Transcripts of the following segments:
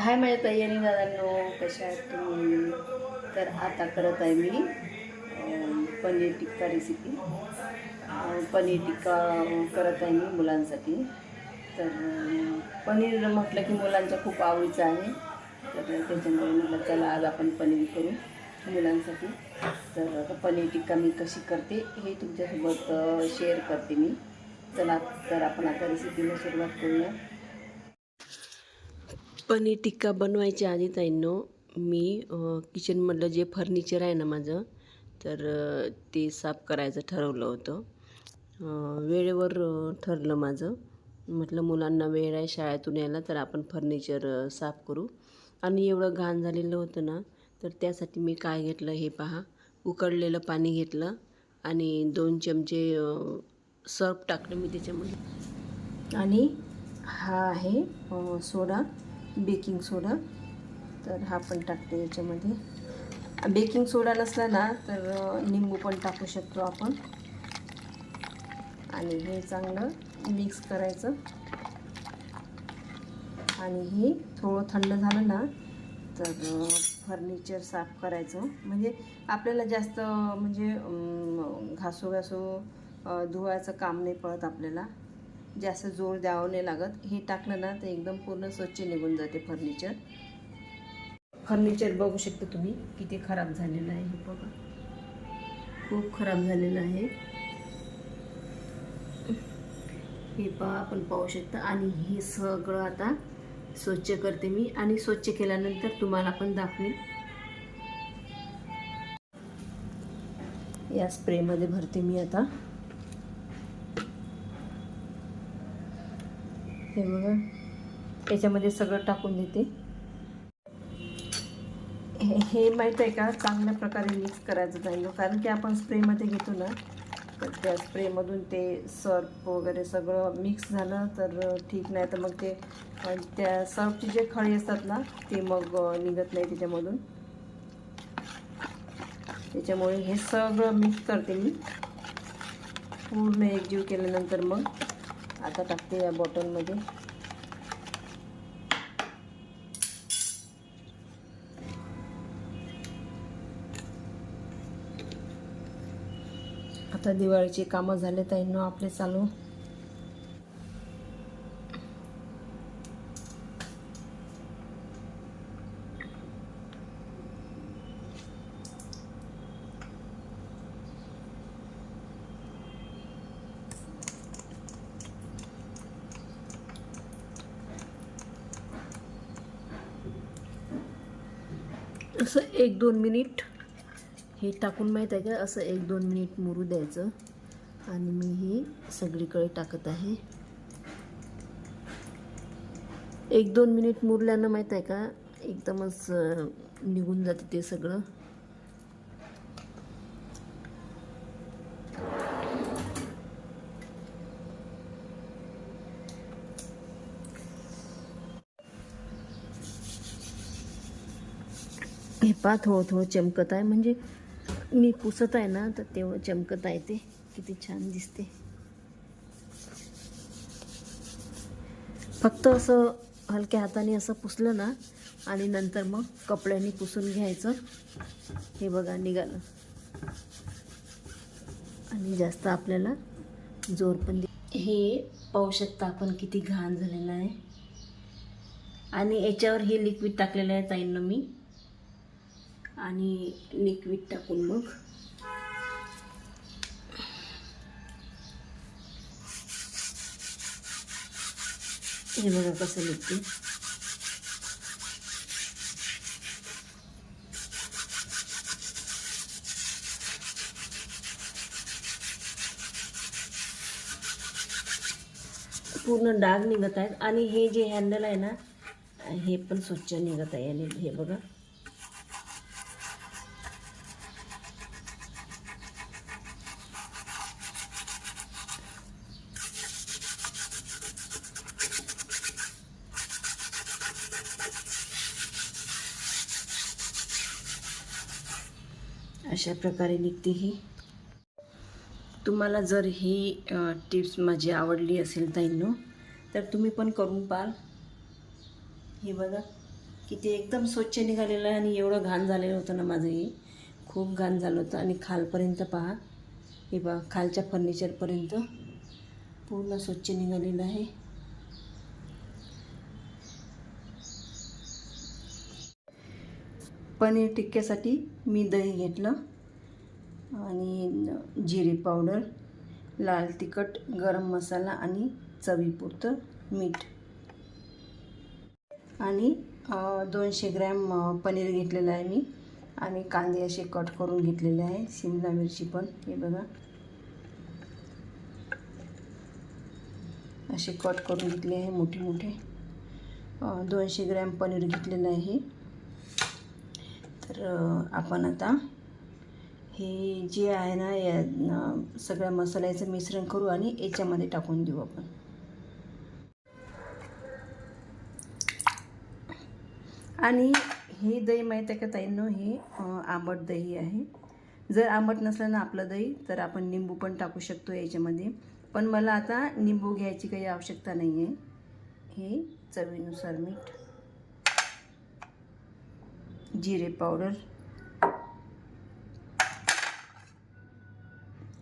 हाय माझ्या तयारी दादांनो कशा आहेत तुम्ही? तर आता करत आहे मी पनीर टिक्का रेसिपी पनीर टिक्का करत आहे मी मुलांसाठी. तर पनीर म्हटलं की मुलांच्या खूप आवडीचं आहे. तर त्याच्यामुळे म्हटलं चला आज आपण पनीर करू मुलांसाठी. तर आता पनीर टिक्का मी कशी करते हे तुमच्यासोबत शेअर करते मी. चला तर आपण आता रेसिपीला सुरुवात करूया. पनीर टिक्का बनवायच्या आधी ताईंनो मी किचनमधलं जे फर्निचर आहे ना माझं तर ते साफ करायचं ठरवलं होतं. वेळेवर ठरलं माझं. म्हटलं मुलांना वेळ आहे शाळेतून यायला तर आपण फर्निचर साफ करू. आणि एवढं घाण झालेलं होतं ना तर त्यासाठी मी काय घेतलं हे पहा. उकळलेलं पाणी घेतलं आणि दोन चमचे सर्फ टाकलं मी त्याच्यामध्ये. आणि हा आहे सोडा. बेकिंग सोडा. तर हा पण टाकते याच्यामध्ये. बेकिंग सोडा नसला ना तर निंबू पण टाकू शकतो आपण. आणि हे चांगलं मिक्स करायचं. आणि हे थोडं थंड झालं ना तर फर्निचर साफ करायचं. म्हणजे आपल्याला जास्त म्हणजे घासू घासू धुवायचं काम नाही पडत आपल्याला. जास्त जोर द्यावं नाही लागत. हे टाकलं ना तर एकदम पूर्ण स्वच्छ निघून जाते फर्निचर फर्निचर बघू शकता तुम्ही किती खराब झालेलं आहे हे बघा. खूप खराब झालेलं आहे. हे पहा आपण पाहू शकता. आणि हे सगळं आता स्वच्छ करते मी. आणि स्वच्छ केल्यानंतर तुम्हाला पण दाखवेन. या स्प्रेमध्ये भरते मी आता. हे बघा. याच्यामध्ये सगळं टाकून देते. हे माहीत आहे का? चांगल्या प्रकारे मिक्स करायचं जाईल. कारण की आपण स्प्रेमध्ये घेतो ना तर त्या स्प्रेमधून ते सर्फ वगैरे सगळं मिक्स झालं तर ठीक. नाही तर मग ते त्या सर्फचे जे खळे असतात ना ते मग निघत नाही त्याच्यामधून. त्याच्यामुळे हे सगळं मिक्स करते मी. पूर्ण एकजीव केल्यानंतर मग आता टाकते या बॉटलमध्ये. आता दिवाळीची कामं झाले ताईंना आपले चालू. असं एक दोन मिनिट हे टाकून माहीत आहे का? असं एक दोन मिनिट मुरू द्यायचं. आणि मी हे सगळीकडे टाकत आहे. एक दोन मिनिट मुरल्यानं माहीत आहे का? एकदमच निघून जाते ते सगळं. हे पहा थोडं थोडं चमकत आहे. म्हणजे मी पुसत आहे ना तर तेव्हा चमकत आहे ते. किती छान दिसते. फक्त असं हलक्या हाताने असं पुसलं ना आणि नंतर मग कपड्याने पुसून घ्यायचं. हे बघा निघालं. आणि जास्त आपल्याला जोर पण दे हे पाहू शकता आपण किती घाण झालेलं आहे. आणि याच्यावर हे लिक्विड टाकलेलं आहे ताईंना मी. आणि लिक्विड टाकून मग. हे बघा कसं निघते पूर्ण डाग निघत आहेत. आणि हे जे हँडल आहे ना हे पण स्वच्छ निघत आहे. आणि हे बघा. अशा प्रकारे निघते ही. तुम्हाला जर ही टिप्स माझी आवडली असेल ताईंनो तर तुम्ही पण करून पाहाल. हे बघा की ते एकदम स्वच्छ निघालेलं आहे आणि एवढं घाण झालेलं होतं ना माझं हे. खूप घाण झालं होतं. आणि खालपर्यंत पहा. हे बघा खालच्या फर्निचरपर्यंत पूर्ण स्वच्छ निघालेलं आहे. पनीर टिक्क्यासाठी मी दही घेतलं आणि जिरे पावडर लाल तिखट गरम मसाला आणि चवीपुरतं मीठ. आणि दोनशे ग्रॅम पनीर घेतलेलं आहे मी. आणि कांदे असे कट करून घेतलेले आहे. शिमला मिरची पण हे बघा. असे कट करून घेतले आहे मोठे मोठे दोनशे ग्रॅम पनीर घेतलेलं आहे. तर आपण आता हे जे आहे ना या सगळ्या मसाल्याचं मिश्रण करू आणि याच्यामध्ये टाकून देऊ आपण. आणि हे दही माहीत आहे का ताईंनो? हे आंबट दही आहे. जर आंबट नसलं ना आपलं दही तर आपण निंबू पण टाकू शकतो याच्यामध्ये. पण मला आता निंबू घ्यायची काही आवश्यकता नाही आहे हे चवीनुसार मीठ. जिरे पावडर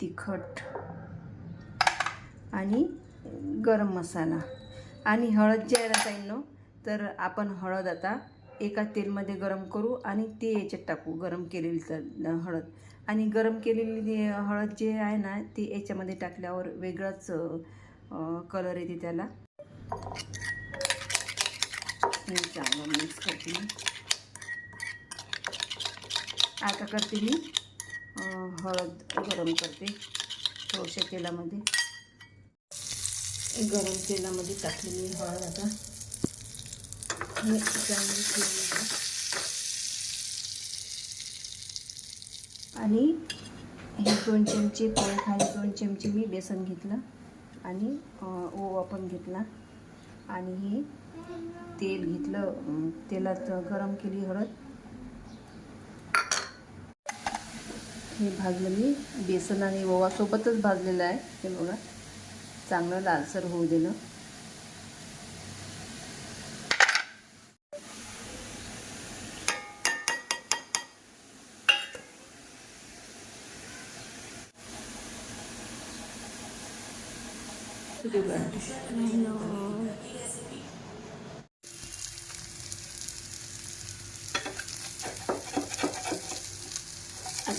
तिखट आणि गरम मसाला आणि हळद जे आहे ना तर आपण हळद आता एका तेलमध्ये गरम करू आणि ते याच्यात टाकू गरम केलेली तर हळद. आणि गरम केलेली हळद जे आहे ना ती याच्यामध्ये टाकल्यावर वेगळाच कलर येते त्याला. चांगलं मिक्स करते. मी आता करते मी. हळद गरम करते. थोड्याशा तेलामध्ये. गरम तेलामध्ये टाकलेली हळद आता. हे चांगली आणि हे दोन चमचे पोहे खाली दोन चमचे मी बेसन घेतलं. आणि ओवा पण घेतला. आणि हे तेल घेतलं. तेलात गरम केली हळद. हे भाजलं मी. बेसन आणि ओवासोबतच भाजलेलं आहे. हे बघा. चांगलं लालसर होऊ दिलं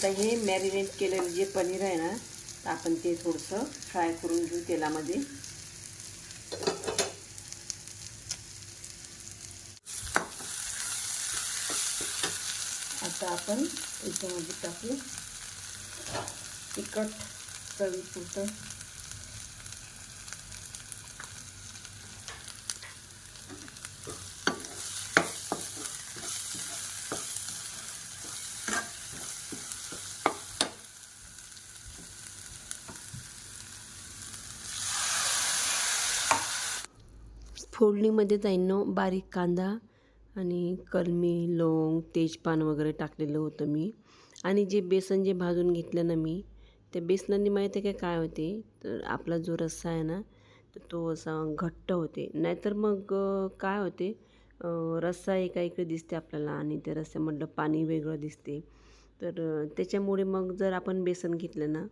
आता हे मॅरिनेट केलेलं जे पनीर आहे ना तर आपण ते थोडंसं फ्राय करून घेऊ तेलामध्ये. आता आपण याच्यामध्ये टाकू. तिखट चवीपुरतं. फोडणीमध्ये ताईंनो बारीक कांदा आणि कलमी लवंग तेजपान वगैरे टाकलेलं होतं मी. आणि जे बेसन जे भाजून घेतलं ना मी त्या बेसनाने माहिती आहे काय काय होते? तर आपला जो रस्सा आहे ना तर तो असा घट्ट होते. नाहीतर मग काय होते? रस्सा एका इकडे दिसते आपल्याला आणि त्या रस्स्यामधलं पाणी वेगळं दिसते. तर त्याच्यामुळे मग जर आपण बेसन घेतलं ना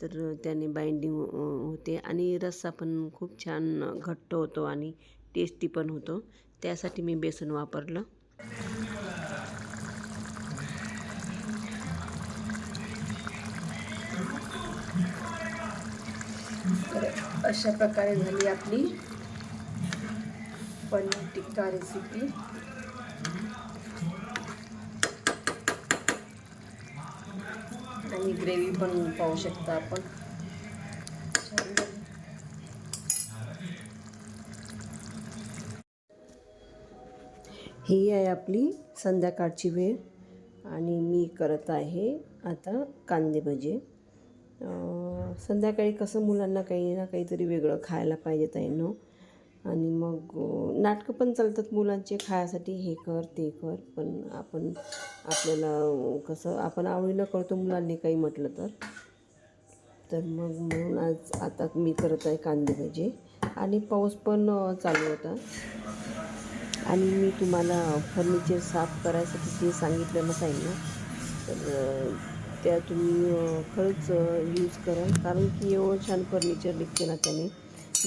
तर त्याने बाइंडिंग होते. आणि रस्सा पण खूप छान घट्ट होतो आणि टेस्टी पण होतो. त्यासाठी मी बेसन वापरलं. तर अशा प्रकारे झाली आपली पनीर टिक्का रेसिपी आणि ग्रेव्ही पण पाहू शकता आपण छान झाली. ही आहे आपली संध्याकाळची वेळ. आणि मी करत आहे आता कांदे भजे. संध्याकाळी कसं मुलांना काही ना काहीतरी वेगळं खायला पाहिजे ताईंनो. आणि मग नाटकं पण चालतात मुलांचे खायासाठी हे कर ते कर. पण आपण आपल्याला कसं आपण आवडीनं करतो मुलांनी काही म्हटलं तर. तर मग म्हणून आज आता मी करत आहे कांदे भजे. आणि पाऊस पण चालू होता. आणि मी तुम्हाला फर्निचर साफ करायसाठी जे सांगितलं ना तर त्या तुम्ही खरंच यूज करा. कारण की एवढं छान फर्निचर निघते ना त्याने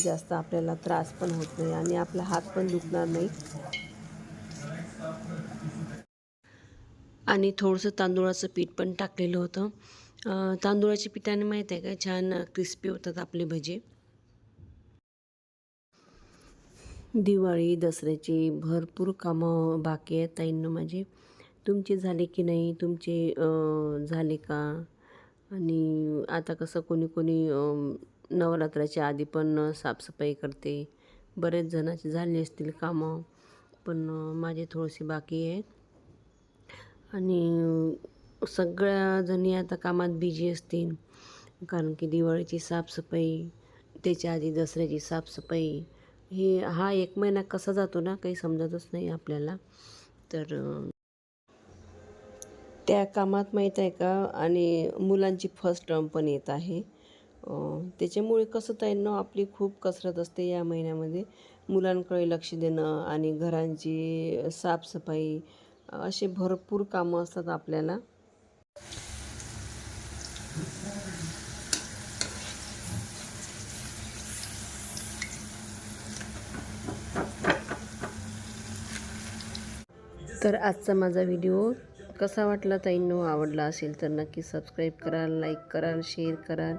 जास्त आपल्याला त्रास पण होत नाही आणि आपला हात पण दुखणार नाही. आणि थोडंसं तांदूळाचं पीठ पण टाकलेलं होतं. तांदुळाच्या तांदूळाच्या पिठाने माहीत आहे का छान क्रिस्पी होतात आपले भजे. दिवाळी दसऱ्याची भरपूर कामं बाकी आहेत ताईंना माझे. तुमचे झाले की नाही? तुमचे झाले का? आणि आता कसं कोणी कोणी नवरात्राच्या आधी पण साफसफाई करते. बरेच जणांचे झाले असतील कामं पण माझे थोडेसे बाकी आहेत. आणि सगळ्या जणी आता कामात बिझी असतील. कारण की दिवाळीची साफसफाई त्याच्या आधी दसऱ्याची साफसफाई हे हा एक महिना कसा जातो ना काही समजतच नाही आपल्याला. तर त्या कामात माहीत आहे का आणि मुलांची फर्स्ट टर्म पण येत आहे. त्याच्यामुळे कसं ताईंना आपली खूप कसरत असते या महिन्यामध्ये. मुलांकडे लक्ष देणं आणि घरांची साफसफाई असे भरपूर कामं असतात आपल्याला. तर आजचा माझा व्हिडिओ कसा वाटला ताईंनो आवडला असेल तर नक्की सबस्क्राईब कराल लाईक कराल शेअर कराल.